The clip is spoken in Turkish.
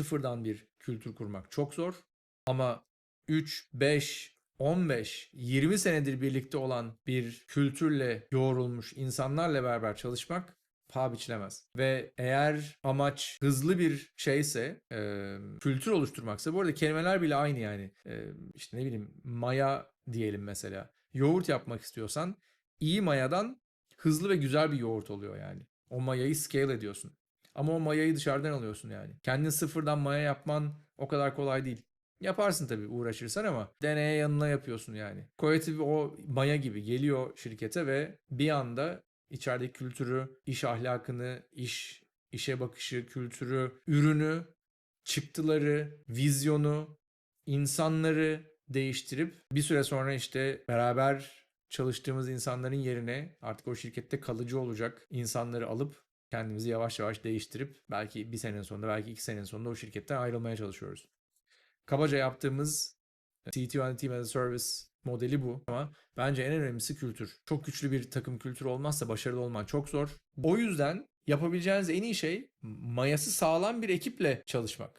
sıfırdan bir kültür kurmak çok zor. Ama 3, 5, 15, 20 senedir birlikte olan bir kültürle yoğrulmuş insanlarla beraber çalışmak paha biçilemez. Ve eğer amaç hızlı bir şeyse, e, kültür oluşturmaksa, bu arada kelimeler bile aynı yani. E, işte ne bileyim maya diyelim mesela. Yoğurt yapmak istiyorsan iyi mayadan hızlı ve güzel bir yoğurt oluyor yani. O mayayı scale ediyorsun. Ama o mayayı dışarıdan alıyorsun yani. Kendin sıfırdan maya yapman o kadar kolay değil. Yaparsın tabii uğraşırsan ama deneye yanına yapıyorsun yani. Coyote o maya gibi geliyor şirkete ve bir anda içerideki kültürü, iş ahlakını, iş işe bakışı, kültürü, ürünü, çıktıları, vizyonu, insanları değiştirip bir süre sonra işte beraber çalıştığımız insanların yerine artık o şirkette kalıcı olacak insanları alıp kendimizi yavaş yavaş değiştirip belki bir senenin sonunda belki iki senenin sonunda o şirketten ayrılmaya çalışıyoruz. Kabaca yaptığımız CTO and Team as a Service modeli bu ama bence en önemlisi kültür. Çok güçlü bir takım kültürü olmazsa başarılı olman çok zor. O yüzden yapabileceğiniz en iyi şey mayası sağlam bir ekiple çalışmak.